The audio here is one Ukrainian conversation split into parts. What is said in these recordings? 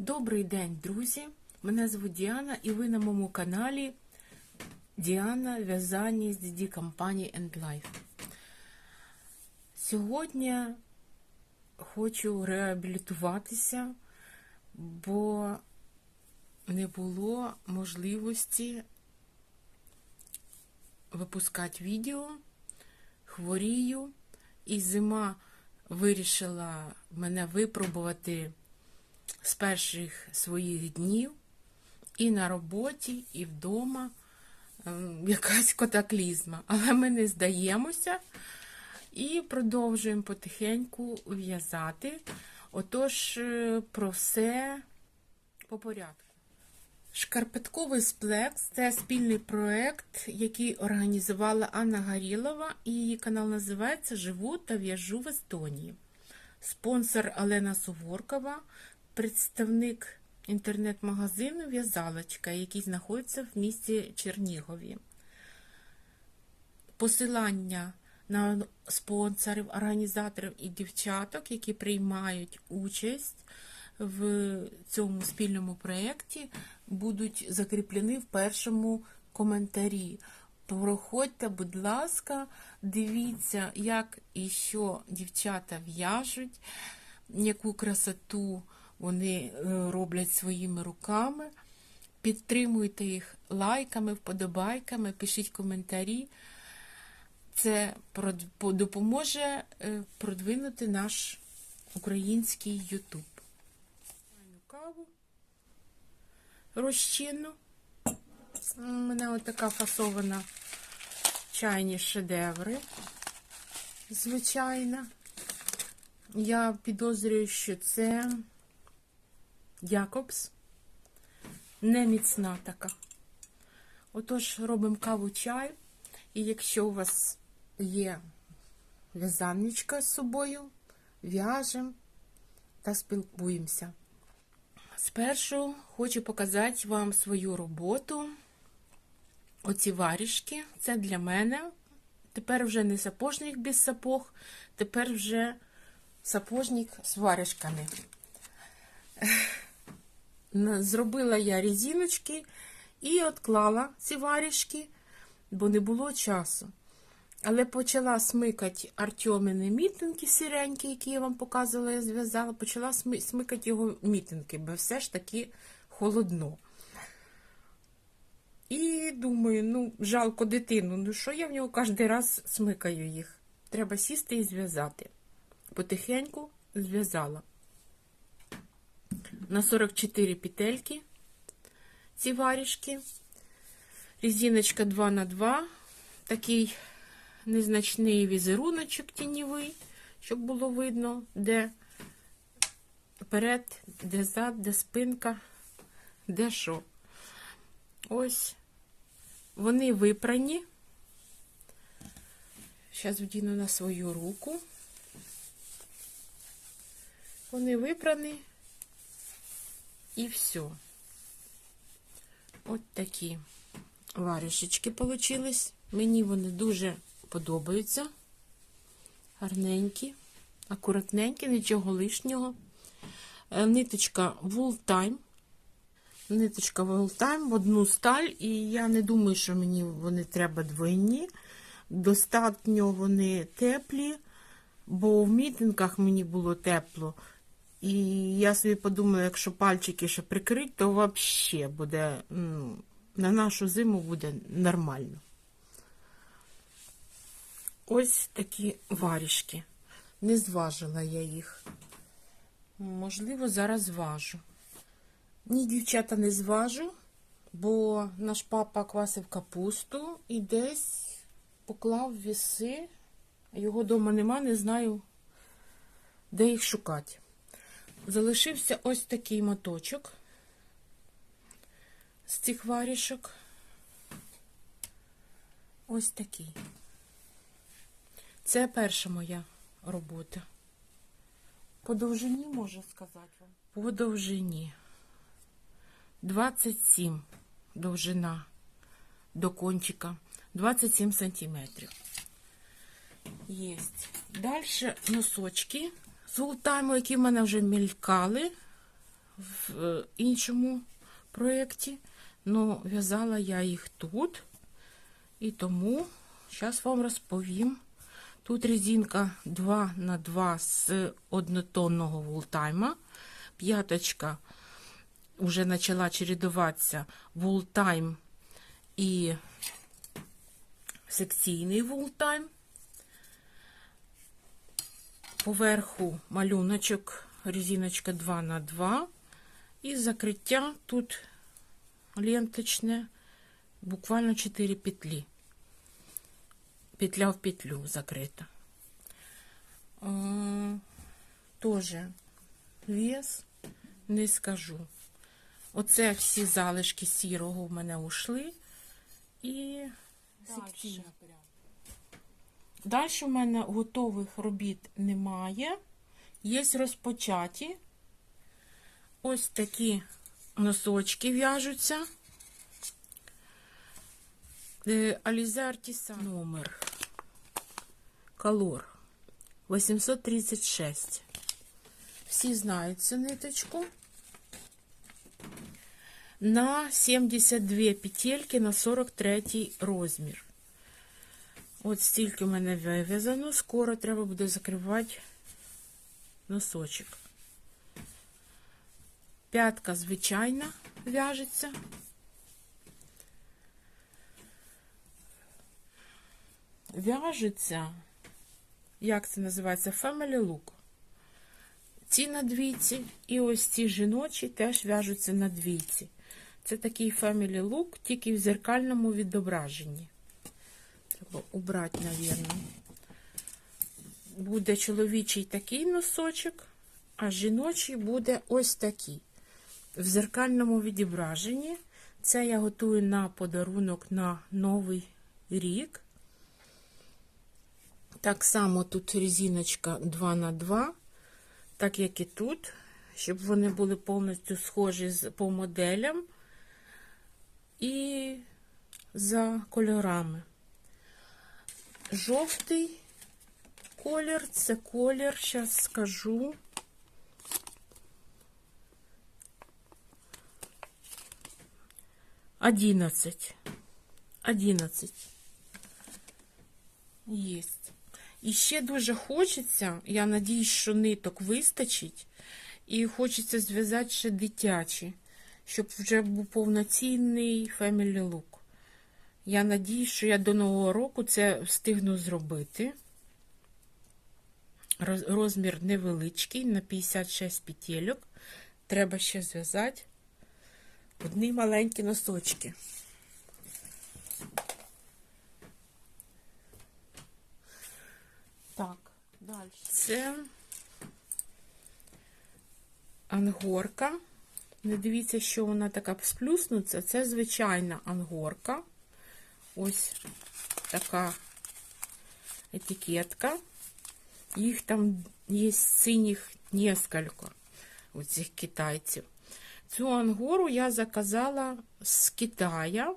Добрий день, друзі! Мене звуть Діана, і ви на моєму каналі Діана В'язання з DD компанії End Life. Сьогодні хочу реабілітуватися, бо не було можливості випускати відео, хворію, і зима вирішила мене випробувати з перших своїх днів і на роботі, і вдома ем, якась катаклізма. Але ми не здаємося і продовжуємо потихеньку в'язати. Отож, е, про все по порядку. Шкарпетковий сплекс це спільний проект, який організувала Анна Гарілова, і її канал називається Живу та в'яжу в Естонії. Спонсор Олена Суворкова, представник інтернет-магазину В'язалочка, який знаходиться в місті Чернігові. Посилання на спонсорів, організаторів і дівчаток, які приймають участь в цьому спільному проєкті, будуть закріплені в першому коментарі. Проходьте, будь ласка, дивіться, як і що дівчата в'яжуть, яку красоту вони е, роблять своїми руками. Підтримуйте їх лайками, вподобайками, пишіть коментарі. Це допоможе е, продвинути наш український Ютуб. Каву розчинну. У мене от така фасована чайні шедеври. Звичайно. Я підозрюю, що це Якобс. Не міцна така. Отож, робимо каву чай. І якщо у вас є в'язальничка з собою, в'яжемо та спілкуємося. Спершу хочу показати вам свою роботу. Оці варішки, це для мене. Тепер вже не сапожник без сапог, тепер вже сапожник з варішками. Зробила я резиночки і відклала ці варішки, бо не було часу. Але почала смикати Артемини мітинки сіренькі, які я вам показувала, я зв'язала, почала смикати його мітинки, бо все ж таки холодно. І думаю, ну, жалко дитину, ну що я в нього кожен раз смикаю їх. Треба сісти і зв'язати. Потихеньку зв'язала. На 44 петельки ці варішки. Резиночка 2 на 2 такий незначний візеруночок тіньовий, щоб було видно, де перед, де зад, де спинка, де що. Ось вони випрані. Зараз вдіну на свою руку. Вони випрані і все. От такі варішечки получились. Мені вони дуже подобаються. Гарненькі, акуратненькі, нічого лишнього. Е, Ниточка Wool Time. Ниточка Wool Time в одну сталь, і я не думаю, що мені вони треба двойні. Достатньо вони теплі, бо в мітинках мені було тепло. І я собі подумала, якщо пальчики ще прикрить, то взагалі буде ну, на нашу зиму буде нормально. Ось такі варішки. Не зважила я їх. Можливо, зараз зважу. Ні, дівчата, не зважу, бо наш папа квасив капусту і десь поклав віси. Його вдома нема, не знаю, де їх шукати. Залишився ось такий моточок з цих варішок. Ось такий. Це перша моя робота. По довжині можу сказати вам. По довжині. 27 довжина до кончика. 27 сантиметрів. Єсть. Далі носочки з гултайму, які в мене вже мількали. в е, іншому проєкті, але в'язала я їх тут. І тому зараз вам розповім. Тут резинка 2 на 2 з однотонного вултайма. П'яточка вже почала чередуватися вултайм і секційний вултайм. Поверху малюночок, резиночка 2 на 2 І закриття тут ленточне, буквально 4 петлі. Петля в петлю закрита. Тоже вес, не скажу. Оце всі залишки сірого в мене ушли. І секційна. Далі в мене готових робіт немає. Є розпочаті. Ось такі носочки в'яжуться. Алізартіса номер. Колор 836. Всі знають цю ниточку. На 72 петельки на 43 розмір. От стільки в мене вив'язано. Скоро треба буде закривати носочок. П'ятка звичайна в'яжеться. В'яжеться, як це називається, Family Look. Ці на двійці, і ось ці жіночі теж в'яжуться на двійці. Це такий Family Look, тільки в зеркальному відображенні. Треба убрати, мабуть. Буде чоловічий такий носочок, а жіночий буде ось такий. В зеркальному відображенні. Це я готую на подарунок на Новий рік. Так само тут резиночка 2 на 2 так як і тут, щоб вони були повністю схожі по моделям і за кольорами. Жовтий колір це колір, зараз скажу. Одинадцять. Одинадцять. Єсть. І ще дуже хочеться, я надіюсь, що ниток вистачить, і хочеться зв'язати ще дитячі, щоб вже був повноцінний Family Look. Я надіюсь, що я до Нового року це встигну зробити. Розмір невеличкий, на 56 петельок. Треба ще зв'язати одні маленькі носочки. Так, далі. Це ангорка. Не дивіться, що вона така сплюснуться. Це звичайна ангорка. Ось така етикетка. Їх там є синіх несколько у цих китайців. Цю ангору я заказала з Китая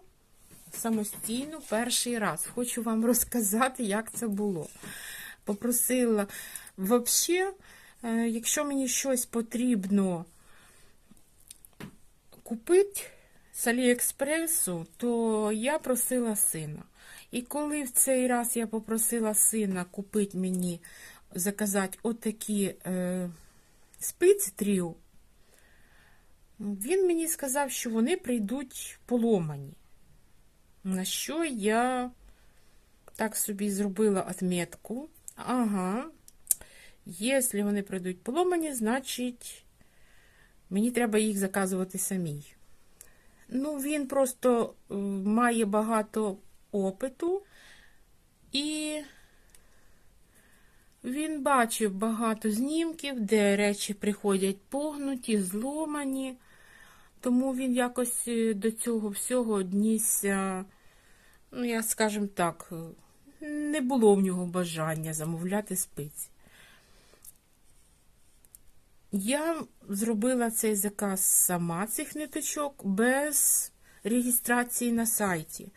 самостійно перший раз. Хочу вам розказати, як це було попросила. Взагалі, е, якщо мені щось потрібно купити з Аліекспресу, то я просила сина. І коли в цей раз я попросила сина купити мені, заказати отакі е, спиці тріо, він мені сказав, що вони прийдуть поломані. На що я так собі зробила отметку. Ага. Якщо вони прийдуть поломані, значить мені треба їх заказувати самій. Ну, він просто е, має багато опиту, і він бачив багато знімків, де речі приходять погнуті, зломані. Тому він якось е, до цього всього однісся, ну, я скажімо так, не було в нього бажання замовляти спиці. Я зробила цей заказ сама цих ниточок без реєстрації на сайті.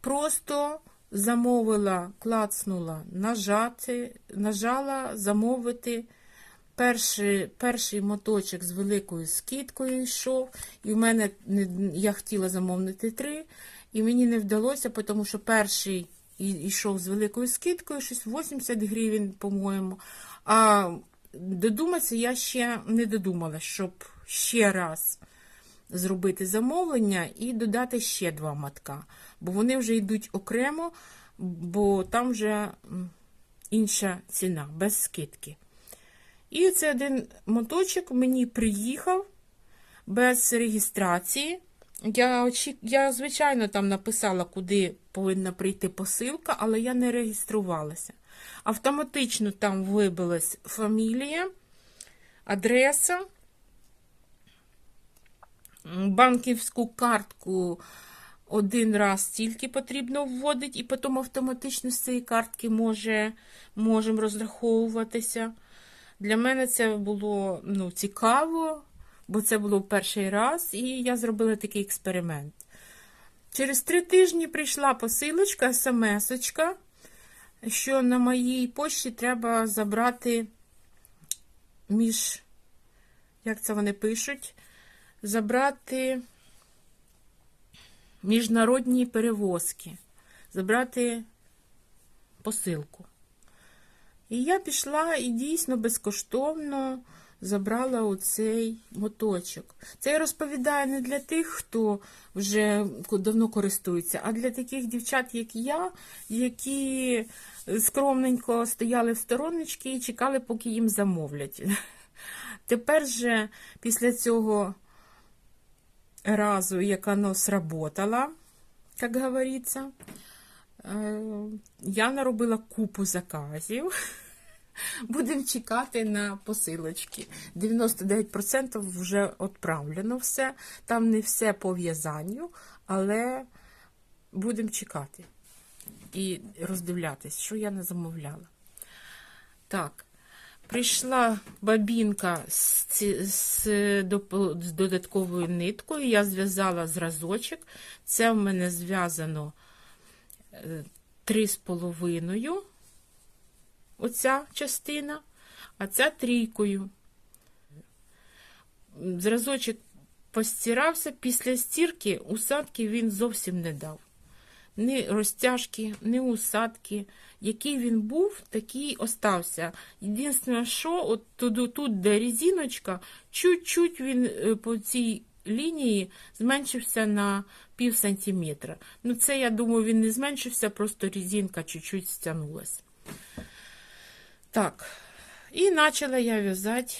Просто замовила, клацнула, нажати, нажала замовити, перший, перший моточок з великою скидкою йшов, і в мене не- я хотіла замовити три, і мені не вдалося, тому що перший йшов з великою скидкою, щось 80 гривень, по-моєму. А додуматися я ще не додумала, щоб ще раз зробити замовлення і додати ще два матка. Бо вони вже йдуть окремо, бо там вже інша ціна, без скидки. І це один моточок мені приїхав без реєстрації. Я, я, звичайно, там написала, куди повинна прийти посилка, але я не реєструвалася. Автоматично там вибилась фамілія, адреса, банківську картку один раз тільки потрібно вводити, і потім автоматично з цієї картки може, можемо розраховуватися. Для мене це було ну, цікаво, бо це було перший раз, і я зробила такий експеримент. Через три тижні прийшла посилочка, смс-очка, що на моїй пошті треба забрати між, як це вони пишуть, забрати міжнародні перевозки, забрати посилку. І я пішла і дійсно безкоштовно забрала оцей моточок. Це я розповідаю не для тих, хто вже давно користується, а для таких дівчат, як я, які скромненько стояли в стороннички і чекали, поки їм замовлять. Тепер же після цього разу, як оно сработало, як говориться, е, я наробила купу заказів. Будемо чекати на посилочки. 99% вже відправлено все. Там не все по в'язанню, але будемо чекати і роздивлятись, що я не замовляла. Так, прийшла бабінка з, з, з додатковою ниткою. Я зв'язала зразочок. Це в мене зв'язано е, три з половиною оця частина, а ця трійкою. Зразочок постирався, після стірки усадки він зовсім не дав. Ні розтяжки, ні усадки. Який він був, такий остався. Єдине, що от тут, тут де резиночка, чуть-чуть він е, по цій лінії зменшився на пів сантиметра. Ну, це, я думаю, він не зменшився, просто резинка чуть-чуть стягнулася. Так, і почала я в'язати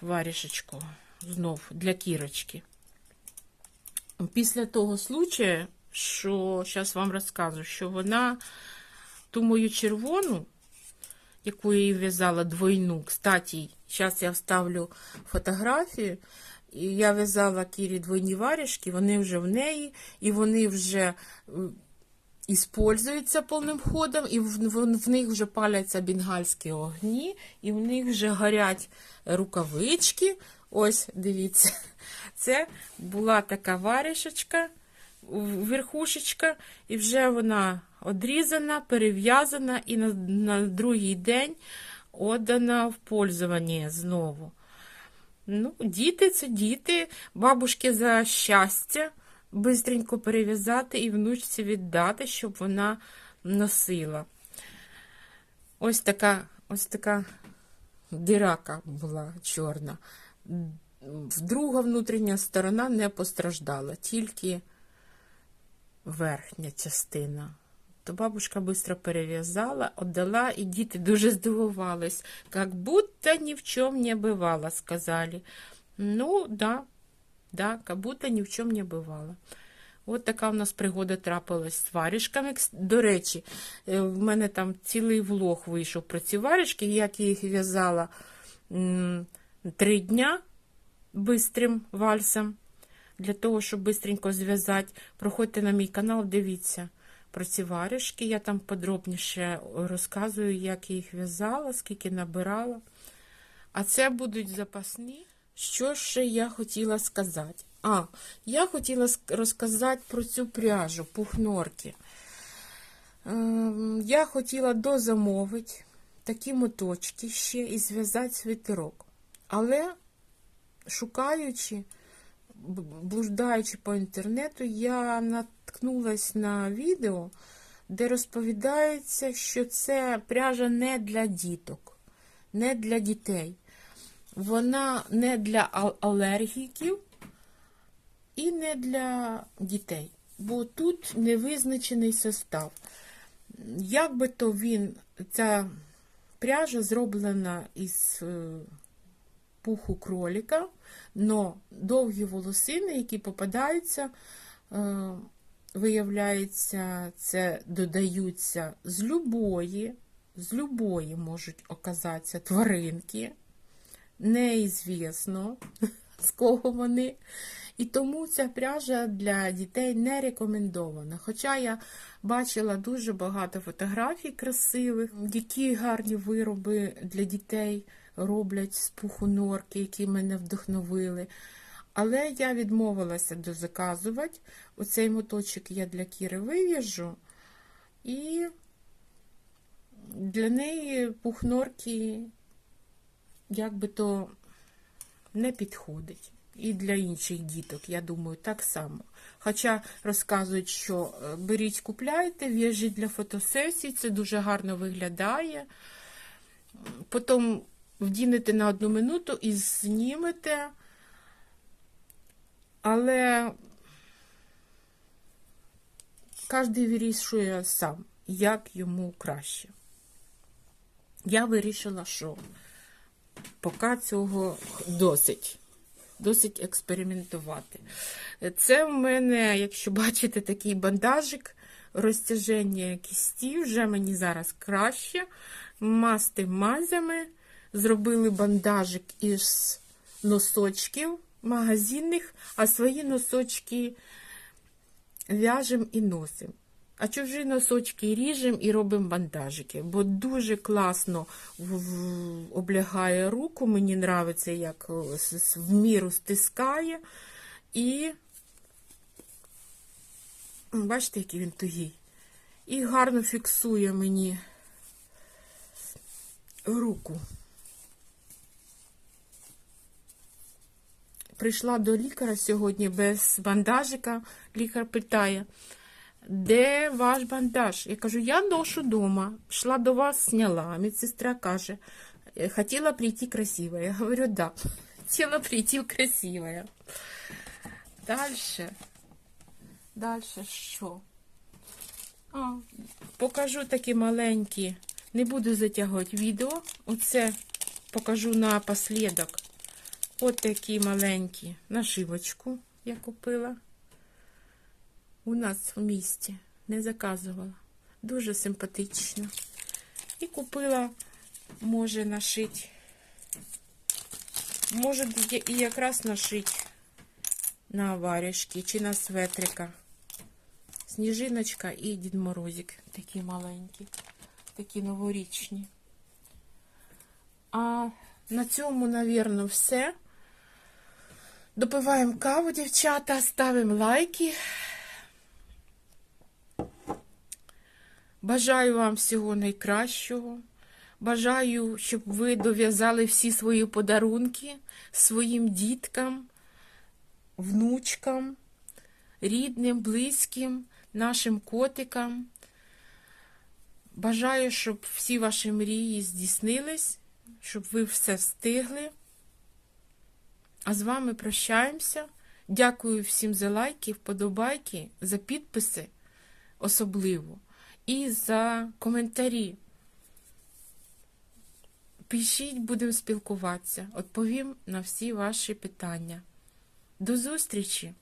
варішечку знов для кірочки. Після того случаю, що зараз вам розкажу, що вона ту мою червону, яку я їй в'язала двойну, кстати, зараз я вставлю фотографію. І я в'язала Кірі двойні варішки, вони вже в неї, і вони вже іспользуються повним ходом, і в, них вже паляться бенгальські огні, і в них вже горять рукавички. Ось, дивіться, це була така варішечка, верхушечка, і вже вона одрізана, перев'язана і на, на другий день отдана в пользування знову. Ну, діти це діти, бабушки за щастя бистренько перев'язати і внучці віддати, щоб вона носила. Ось така, ось така дирака була чорна. Друга внутрішня сторона не постраждала, тільки верхня частина. То бабушка швидко перев'язала, отдала, і діти дуже здивувались. Как будто ни в чем не бывало, сказали. Ну, да, да, как будто ни в чем не бывало. От така у нас пригода трапилась з варішками. До речі, е, в мене там цілий влог вийшов про ці варішки, як я їх в'язала три дня бистрим вальсом. Для того, щоб бистренько зв'язати, проходьте на мій канал, дивіться про ці варішки. Я там подробніше розказую, як я їх в'язала, скільки набирала. А це будуть запасні. Що ще я хотіла сказати? А, я хотіла розказати про цю пряжу пухнорки. Ем, Я хотіла дозамовити такі моточки ще і зв'язати свитерок. Але шукаючи, блуждаючи по інтернету, я наткнулась на відео, де розповідається, що це пряжа не для діток, не для дітей. Вона не для алергіків і не для дітей, бо тут невизначений состав. Як би то він, ця пряжа зроблена із е, пуху кроліка, но довгі волосини, які попадаються, е, виявляється, це додаються з любої, з любої можуть оказатися тваринки, неізвісно, з кого вони. І тому ця пряжа для дітей не рекомендована. Хоча я бачила дуже багато фотографій красивих, які гарні вироби для дітей роблять з пуху норки, які мене вдохновили. Але я відмовилася дозаказувати. Оцей моточок я для Кіри вив'яжу. І для неї пух норки як би то не підходить. І для інших діток, я думаю, так само. Хоча розказують, що е, беріть, купляйте, в'яжіть для фотосесій, це дуже гарно виглядає. Потім вдінете на одну минуту і знімете. Але кожен вирішує сам, як йому краще. Я вирішила, що поки цього досить. Досить експериментувати. Це в мене, якщо бачите, такий бандажик, розтяження кісті, вже мені зараз краще. Масти мазями. Зробили бандажик із носочків магазинних, а свої носочки в'яжемо і носимо. А чужі носочки ріжемо і робимо бандажики, бо дуже класно облягає руку. Мені подобається, як в міру стискає. І бачите, який він тугий. І гарно фіксує мені руку. Прийшла до лікаря сьогодні без бандажика. Лікар питає, де ваш бандаж? Я кажу, я ношу дома. Пішла до вас, сняла. Медсестра каже, «Е, хотіла прийти красивая. Я говорю, да, хотіла прийти красивая. Дальше. Дальше що? А, покажу такі маленькі. Не буду затягувати відео. Оце покажу напослідок. От такі маленькі нашивочку я купила. У нас в місті. Не заказувала. Дуже симпатично. І купила, може нашити. Може і якраз нашити на варежки чи на светрика. Сніжиночка і Дід Морозик. Такі маленькі, такі новорічні. А на цьому, напевно, все. Допиваємо каву, дівчата, ставимо лайки. Бажаю вам всього найкращого. Бажаю, щоб ви дов'язали всі свої подарунки своїм діткам, внучкам, рідним, близьким, нашим котикам. Бажаю, щоб всі ваші мрії здійснились, щоб ви все встигли. А з вами прощаємося. Дякую всім за лайки, вподобайки, за підписи особливо і за коментарі. Пишіть, будемо спілкуватися. Відповім на всі ваші питання. До зустрічі!